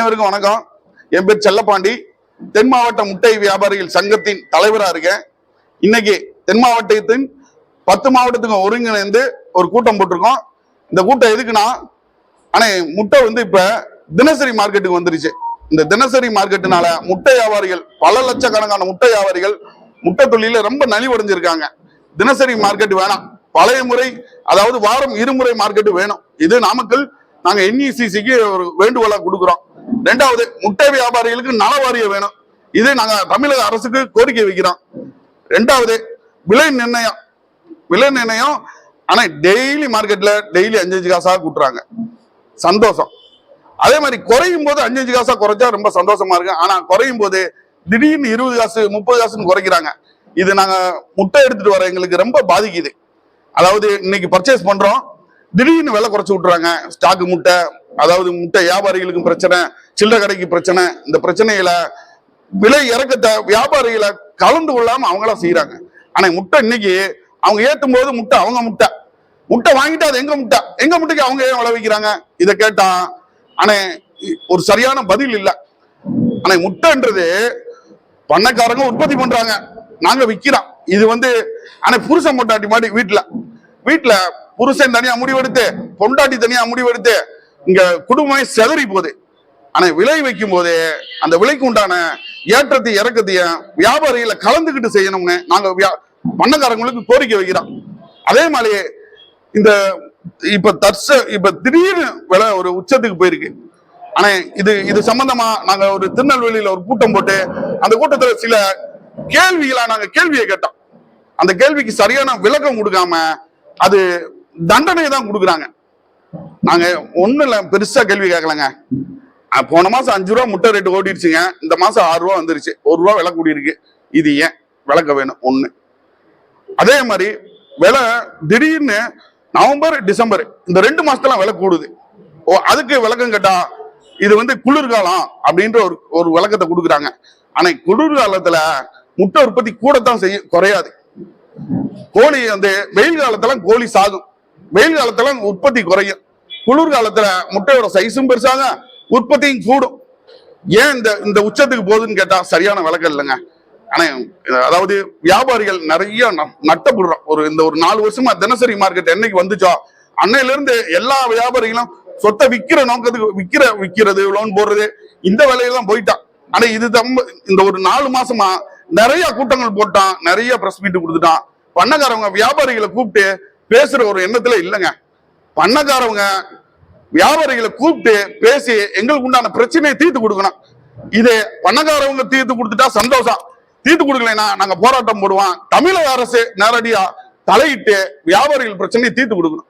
அனைவருக்கும் வணக்கம். என் பேர் செல்லப்பாண்டி. தென் மாவட்ட முட்டை வியாபாரிகள் சங்கத்தின் தலைவராக இருக்கேன். இன்னைக்கு தென் மாவட்டத்தின் பத்து மாவட்டத்துக்கும் ஒருங்கிணைந்து ஒரு கூட்டம் போட்டிருக்கோம். இந்த கூட்டம் எதுக்குன்னா ஆனா முட்டை வந்து இப்ப தினசரி மார்க்கெட்டுக்கு வந்துருச்சு. இந்த தினசரி மார்க்கெட்டுனால முட்டை வியாபாரிகள் பல லட்சக்கணக்கான முட்டை வியாபாரிகள் முட்டை தொழில ரொம்ப நலிவடைஞ்சிருக்காங்க. தினசரி மார்க்கெட் வேணாம். பழைய முறை அதாவது வாரம் இருமுறை மார்க்கெட் வேணும். இது நாமக்கல் நாங்கள் என்இசிசிக்கு ஒரு வேண்டுகோளாக கொடுக்குறோம். ரெண்டாவது முட்டை வியாபாரிகளுக்கு நல வாரியம் வேணும். இது நாங்க தமிழக அரசுக்கு கோரிக்கை வைக்கிறோம். ரெண்டாவது விலை நிர்ணயம். விலை நிர்ணயம். ஆனா டெய்லி மார்க்கெட்ல டெய்லி அஞ்சு அஞ்சு காசா கூட்டுறாங்க. சந்தோஷம். அதே மாதிரி குறையும் போது அஞ்சு அஞ்சு காசா குறைச்சா ரொம்ப சந்தோஷமா இருக்கு ஆனா குறையும் போது திடீர்னு இருபது காசு முப்பது காசுன்னு குறைக்கிறாங்க. இது நாங்க முட்டை எடுத்துட்டு வர எங்களுக்கு ரொம்ப பாதிக்குது. அதாவது இன்னைக்கு பர்ச்சேஸ் பண்றோம். திடீர்னு விலை குறைச்சு விட்டுறாங்க. ஸ்டாக்கு முட்டை அதாவது முட்டை வியாபாரிகளுக்கும் பிரச்சனை. சில்லறை கடைக்கு பிரச்சனை இந்த பிரச்சனையில விலை இறக்கத்தை வியாபாரிகளை கலந்து கொள்ளாம அவங்களா செய்யறாங்க ஆனா முட்டை இன்னைக்கு அவங்க ஏத்தும் போது முட்டை அவங்க முட்டை. முட்டை வாங்கிட்டு அது எங்க முட்டை? எங்க முட்டைக்கு அவங்க ஏன் விளைவிக்கிறாங்க இதை கேட்டா ஆனா ஒரு சரியான பதில் இல்லை. ஆனா முட்டைன்றது பண்ணக்காரங்க உற்பத்தி பண்றாங்க. நாங்க விக்கிறோம். இது வந்து ஆனா புருஷன் பொண்டாட்டி மாதிரி வீட்டுல வீட்டுல புருஷன் தனியா முடிவெடுத்து பொண்டாட்டி தனியா முடிவெடுத்து இங்க குடும்பமே செதறி போகுது. ஆனா விலை வைக்கும் போதே அந்த விலைக்கு உண்டான ஏற்றத்தை இறக்கத்தையும் வியாபாரிகளை கலந்துகிட்டு செய்யணும்னு நாங்க வியா- கோரிக்கை வைக்கிறோம். அதே மாதிரி இந்த இப்ப தற்ச இப்ப திடீர்னு விலை ஒரு உச்சத்துக்கு போயிருக்கு. ஆனா இது இது சம்பந்தமா நாங்க ஒரு திருநெல்வேலியில ஒரு கூட்டம் போட்டு அந்த கூட்டத்துல சில கேள்விகளா நாங்க கேள்வியை கேட்டோம். அந்த கேள்விக்கு சரியான விளக்கம் கொடுக்காம அது தண்டனை தான் கொடுக்குறாங்க. நாங்க ஒண்ணு இல்ல பெருசா கேள்வி கேட்கலங்க போன மாசம் அஞ்சு ரூபா முட்டை ரேட்டு ஓடிடுச்சுங்க. இந்த மாசம் ஆறு ரூபா வந்துருச்சு. ஒரு ரூபா விலை கூடியிருக்கு. இது ஏன் விளக்க வேணும்? ஒண்ணு. அதே மாதிரி விலை திடீர்னு நவம்பர் டிசம்பர் இந்த ரெண்டு மாசத்துல விலை கூடுது. ஓ அதுக்கு விளக்கம் கேட்டா இது வந்து குளிர்காலம் அப்படின்ற ஒரு ஒரு விளக்கத்தை கொடுக்குறாங்க. ஆனா குளிர்காலத்துல முட்டை உற்பத்தி கூடத்தான் செய்யும் குறையாது. கோழி வந்து வெயில் காலத்துல கோழி சாகும். வெயில் காலத்துல உற்பத்தி குறையும். குளிர் காலத்துல முட்டையோட சைஸும் பெருசாக உற்பத்தியும் கூடும். ஏன் இந்த இந்த உச்சத்துக்கு போகுதுன்னு கேட்டா சரியான விளக்கம் இல்லைங்க. ஆனா அதாவது வியாபாரிகள் நிறைய நட்டப்படுறோம். ஒரு இந்த ஒரு நாலு வருஷமா தினசரி மார்க்கெட் என்னைக்கு வந்துச்சோ அன்னையில இருந்து எல்லா வியாபாரிகளும் சொத்தை விற்கிற நோக்கத்துக்கு விற்கிற விக்கிறது லோன் போடுறது இந்த வேலையெல்லாம் போயிட்டான் ஆனா இது தம்ப இந்த ஒரு நாலு மாசமா நிறைய கூட்டங்கள் போட்டான் நிறைய பிரஸ் மீட் கொடுத்துட்டான். பண்ணக்காரவங்க வியாபாரிகளை கூப்பிட்டு பேசுற ஒரு எண்ணத்துல இல்லைங்க. பண்ணக்காரவங்க வியாபாரிகளை கூப்பிட்டு பேசி எங்களுக்கு உண்டான பிரச்சனையை தீர்த்து கொடுக்கணும். இது பணக்காரவங்க தீர்த்து கொடுத்துட்டா சந்தோஷம். தீர்த்து கொடுக்கலைன்னா நாங்க போராட்டம் போடுவோம். தமிழக அரசு நேரடியா தலையிட்டு வியாபாரிகள் பிரச்சனையை தீர்த்து கொடுக்கணும்.